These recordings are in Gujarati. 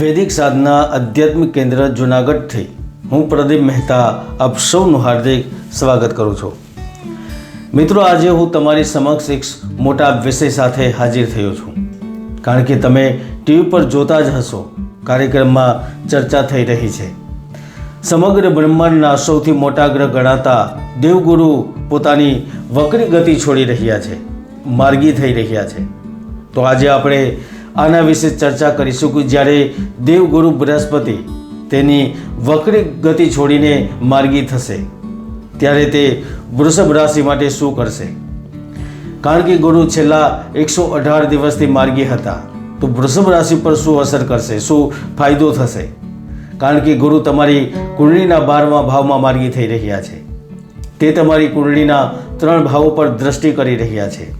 વૈદિક સાધના આધ્યાત્મિક કેન્દ્ર જૂનાગઢથી હું પ્રદીપ મહેતા આપ સૌનું હાર્દિક સ્વાગત કરું છું. મિત્રો, આજે હું તમારી સમક્ષ એક મોટા વિષય સાથે હાજર થયો છું. કારણ કે તમે ટીવી પર જોતા જ હશો, કાર્યક્રમમાં ચર્ચા થઈ રહી છે. સમગ્ર બ્રહ્માંડના સૌથી મોટા ગ્રહ ગણાતા દેવગુરુ પોતાની વક્રી ગતિ છોડી રહ્યા છે, માર્ગી થઈ રહ્યા છે. તો આજે આપણે આના વિશે ચર્ચા કરીશું કે જ્યારે દેવગુરુ બૃહસ્પતિ તેની વક્રી ગતિ છોડીને માર્ગી થશે, ત્યારે તે વૃષભ રાશિ માટે શું કરશે? કારણ કે ગુરુ છેલ્લા એકસો અઢાર દિવસથી માર્ગી હતા, તો વૃષભ રાશિ પર શું અસર કરશે? શું ફાયદો થશે? કારણ કે ગુરુ તમારી કુંડળીના બારમા ભાવમાં માર્ગી થઈ રહ્યા છે. તે તમારી કુંડળીના ત્રણ ભાવો પર દ્રષ્ટિ કરી રહ્યા છે.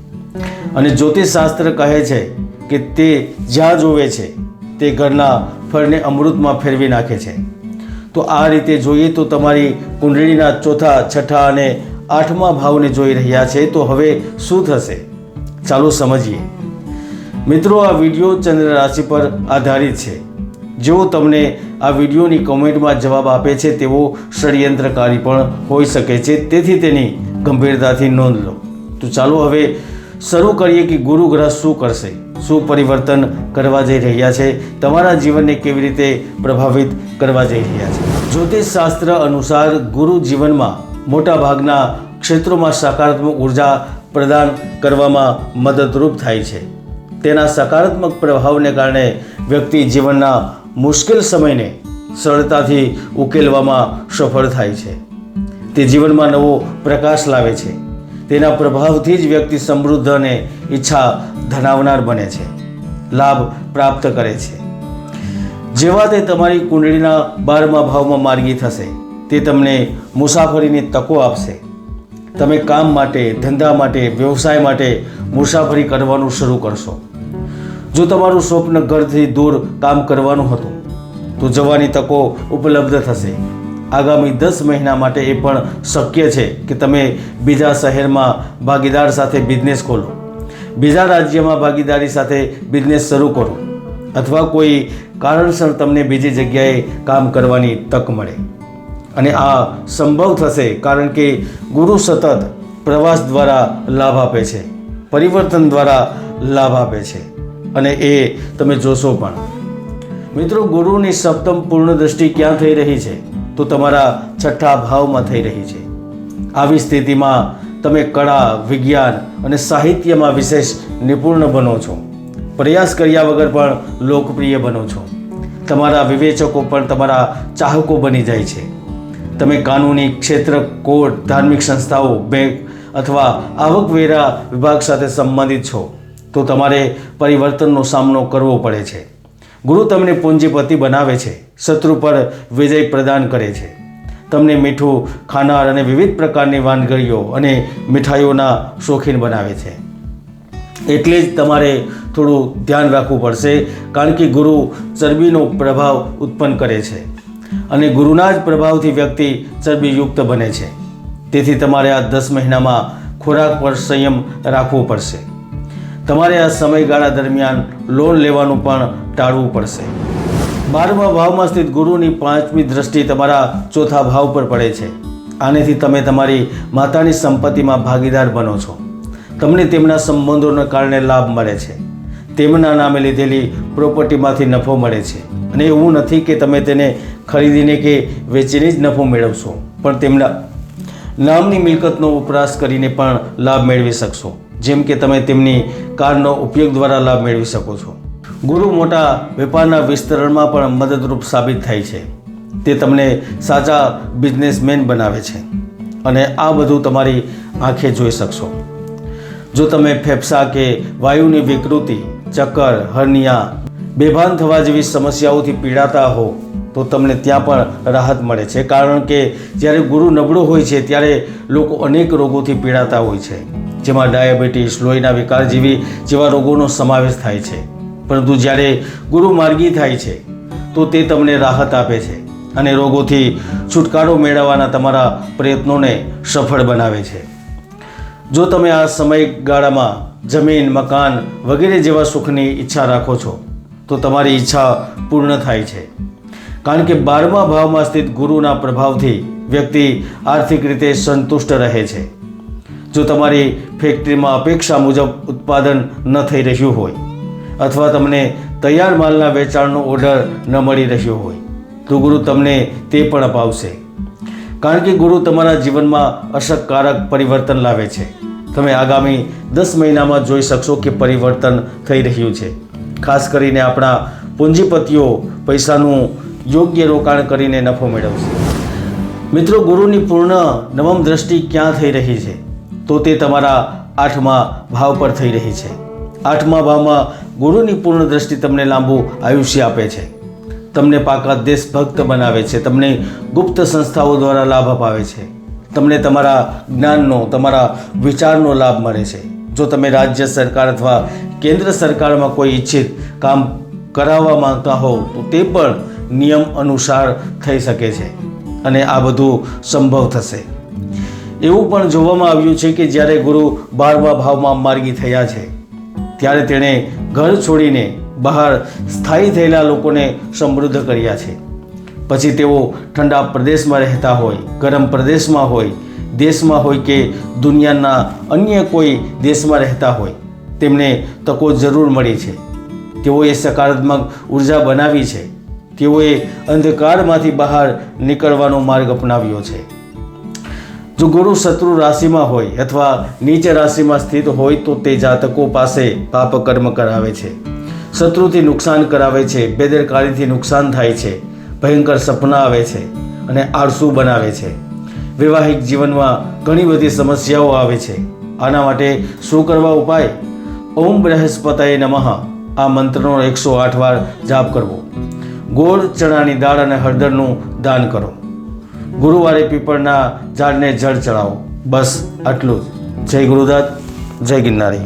અને જ્યોતિષશાસ્ત્ર કહે છે કે તે જ્યાં જોવે છે, તે ઘરના ફળને અમૃતમાં ફેરવી નાખે છે. તો આ રીતે જોઈએ તો તમારી કુંડળીના ચોથા, છઠ્ઠા અને આઠમા ભાવને જોઈ રહ્યા છે, તો હવે શું થશે? ચાલો સમજીએ. મિત્રો, આ વીડિયો ચંદ્ર રાશિ પર આધારિત છે. જેઓ તમને આ વિડીયોની કોમેન્ટમાં જવાબ આપે છે તેવો ષડયંત્રકારી પણ હોઈ શકે છે. તેથી તેની ગંભીરતાથી નોંધ લો. તો ચાલો હવે શરૂ કરીએ કે ગુરુ ગ્રહ શું કરશે? શું પરિવર્તન કરવા જઈ રહ્યા છે, તમારા જીવનને કેવી રીતે પ્રભાવિત કરવા જઈ રહ્યા છે? જ્યોતિષ શાસ્ત્ર અનુસાર ગુરુ જીવનમાં મોટાભાગના ક્ષેત્રોમાં સકારાત્મક ઊર્જા પ્રદાન કરવામાં મદદરૂપ થાય છે. તેના સકારાત્મક પ્રભાવને કારણે વ્યક્તિ જીવનના મુશ્કેલ સમયને સરળતાથી ઉકેલવામાં સફળ થાય છે. તે જીવનમાં નવો પ્રકાશ લાવે છે. તેના પ્રભાવથી જ વ્યક્તિ સમૃદ્ધ અને ઈચ્છા ધરાવનાર બને છે, લાભ પ્રાપ્ત કરે છે. જેવા તે તમારી કુંડળીના બારમા ભાવમાં માર્ગી થશે, તે તમને મુસાફરીની તકો આપશે. તમે કામ માટે, ધંધા માટે, વ્યવસાય માટે મુસાફરી કરવાનું શરૂ કરશો. જો તમારું સ્વપ્ન ઘરથી દૂર કામ કરવાનું હતું, તો જવાની તકો ઉપલબ્ધ થશે. આગામી દસ મહિના માટે એ પણ શક્ય છે કે તમે બીજા શહેરમાં ભાગીદાર સાથે બિઝનેસ ખોલો. બીજા રાજ્યમાં ભાગીદારી સાથે બિઝનેસ શરૂ કરો અથવા કોઈ કારણસર તમને બીજી જગ્યાએ કામ કરવાની તક મળે. અને આ સંભવ થશે કારણ કે ગુરુ સતત પ્રવાસ દ્વારા લાભ આપે છે, પરિવર્તન દ્વારા લાભ આપે છે. અને એ તમે જોશો પણ. મિત્રો, ગુરુની સપ્તમ પૂર્ણ દ્રષ્ટિ ક્યાં થઈ રહી છે? તો તમારા છઠ્ઠા ભાવમાં થઈ રહી છે. આવી સ્થિતિમાં તમે કળા, વિજ્ઞાન અને સાહિત્યમાં વિશેષ નિપુણ બનો છો. પ્રયાસ કર્યા વગર પણ લોકપ્રિય બનો છો. તમારા વિવેચકો પણ તમારા ચાહકો બની જાય છે. તમે કાનૂની ક્ષેત્ર, કોર્ટ, ધાર્મિક સંસ્થાઓ, બેંક અથવા આવકવેરા વિભાગ સાથે સંબંધિત છો, તો તમારે પરિવર્તનનો સામનો કરવો પડે છે. ગુરુ તમને પૂંજીપતિ બનાવે છે. શત્રુ પર વિજય પ્રદાન કરે છે. તમને મીઠું ખાનાર અને વિવિધ પ્રકારની વાનગીઓ અને મીઠાઈઓના શોખીન બનાવે છે. એટલે જ તમારે થોડું ધ્યાન રાખવું પડશે, કારણ કે ગુરુ ચરબીનો પ્રભાવ ઉત્પન્ન કરે છે અને ગુરુના જ પ્રભાવથી વ્યક્તિ ચરબીયુક્ત બને છે. તેથી તમારે આ દસ મહિનામાં ખોરાક પર સંયમ રાખવો પડશે. તમારે આ સમયગાળા દરમિયાન લોન લેવાનું પણ ટાળવું પડશે. બારમા ભાવમાં સ્થિત ગુરુની પાંચમી દ્રષ્ટિ તમારા ચોથા ભાવ પર પડે છે. આનેથી તમે તમારી માતાની સંપત્તિમાં ભાગીદાર બનો છો. તમને તેમના સંબંધોના કારણે લાભ મળે છે. તેમના નામે લીધેલી પ્રોપર્ટીમાંથી નફો મળે છે. અને એવું નથી કે તમે તેને ખરીદીને કે વેચીને જ નફો મેળવશો, પણ તેમના નામની મિલકતનો વપરાશ કરીને પણ લાભ મેળવી શકશો. જેમ કે તમે તેમની કારનો ઉપયોગ દ્વારા લાભ મેળવી શકો છો. ગુરુ મોટા વેપારના વિસ્તરણમાં પણ મદદરૂપ સાબિત થાય છે. તે તમને સાચા બિઝનેસમેન બનાવે છે. અને આ બધું તમારી આંખે જોઈ શકશો. જો તમે ફેફસા કે વાયુની વિકૃતિ, ચક્કર, હર્નિયા, બેભાન થવા જેવી સમસ્યાઓથી પીડાતા હો, તો તમને ત્યાં પણ રાહત મળે છે. કારણ કે જ્યારે ગુરુ નબળો હોય છે, ત્યારે લોકો અનેક રોગોથી પીડાતા હોય છે. જેમાં ડાયાબિટીસ, લોહીના વિકાર જેવી જેવા રોગોનો સમાવેશ થાય છે. પરંતુ જ્યારે ગુરુ માર્ગી થાય છે, તો તે તમને રાહત આપે છે અને રોગોથી છુટકારો મેળવવાના તમારા પ્રયત્નોને સફળ બનાવે છે. જો તમે આ સમયગાળામાં જમીન, મકાન વગેરે જેવા સુખની ઈચ્છા રાખો છો, તો તમારી ઈચ્છા પૂર્ણ થાય છે. કારણ કે બારમા ભાવમાં સ્થિત ગુરુના પ્રભાવથી વ્યક્તિ આર્થિક રીતે સંતુષ્ટ રહે છે. જો તમારી ફેક્ટરીમાં અપેક્ષા મુજબ ઉત્પાદન ન થઈ રહ્યું હોય અથવા તમને તૈયાર માલના વેચાણનો ઓર્ડર ન મળી રહ્યો હોય, તો ગુરુ તમને તે પણ અપાવશે. કારણ કે ગુરુ તમારા જીવનમાં અસરકારક પરિવર્તન લાવે છે. તમે આગામી દસ મહિનામાં જોઈ શકશો કે પરિવર્તન થઈ રહ્યું છે. ખાસ કરીને આપણા પૂંજીપતિઓ પૈસાનું યોગ્ય રોકાણ કરીને નફો મેળવશે. મિત્રો, ગુરુની પૂર્ણ નવમ દ્રષ્ટિ ક્યાં થઈ રહી છે? તો તે તમારા આઠમા ભાવ પર થઈ રહી છે. આઠમા ભાવમાં ગુરુની પૂર્ણ દ્રષ્ટિ તમને લાંબુ આયુષ્ય આપે છે. તમને પાકા દેશભક્ત બનાવે છે. તમને ગુપ્ત સંસ્થાઓ દ્વારા લાભ અપાવે છે. તમને તમારા જ્ઞાનનો, તમારા વિચારનો લાભ મળે છે. જો તમે રાજ્ય સરકાર અથવા કેન્દ્ર સરકારમાં કોઈ ઈચ્છિત કામ કરાવવા માંગતા હોવ, તો તે પણ નિયમ અનુસાર થઈ શકે છે અને આ બધું સંભવ થશે. એવું પણ જોવામાં આવ્યું છે કે જ્યારે ગુરુ બારમા ભાવમાં માર્ગી થયા છે, ત્યારે તેણે ઘર છોડીને બહાર સ્થાયી થયેલા લોકોને સમૃદ્ધ કર્યા છે. પછી તેઓ ઠંડા પ્રદેશમાં રહેતા હોય, ગરમ પ્રદેશમાં હોય, દેશમાં હોય કે દુનિયાના અન્ય કોઈ દેશમાં રહેતા હોય, તેમને તકો જરૂર મળી છે. તેઓએ સકારાત્મક ઊર્જા બનાવી છે. તેઓએ અંધકારમાંથી બહાર નીકળવાનો માર્ગ અપનાવ્યો છે. જો ગુરુ શત્રુ રાશિમાં હોય અથવા નીચ રાશિમાં સ્થિત હોય તો તે જાતકો પાસે પાપ કર્મ કરાવે છે. શત્રુથી નુકસાન કરાવે છે, બેદરકારીથી નુકસાન થાય છે, ભયંકર સપના આવે છે અને આળસુ બનાવે છે. વૈવાહિક જીવનમાં ઘણી બધી સમસ્યાઓ આવે છે. આના માટે શું કરવા ઉપાય? ઓમ બૃહસ્પતય નમઃ. આ મંત્રનો એકસો આઠ વાર જાપ કરવો. ગોળ, ચણાની દાળ અને હળદરનું દાન કરો. ગુરુવારે પીપળના ઝાડને જળ ચડાવો. બસ આટલું જ. જય ગુરુદત્ત જય ગિરનારી.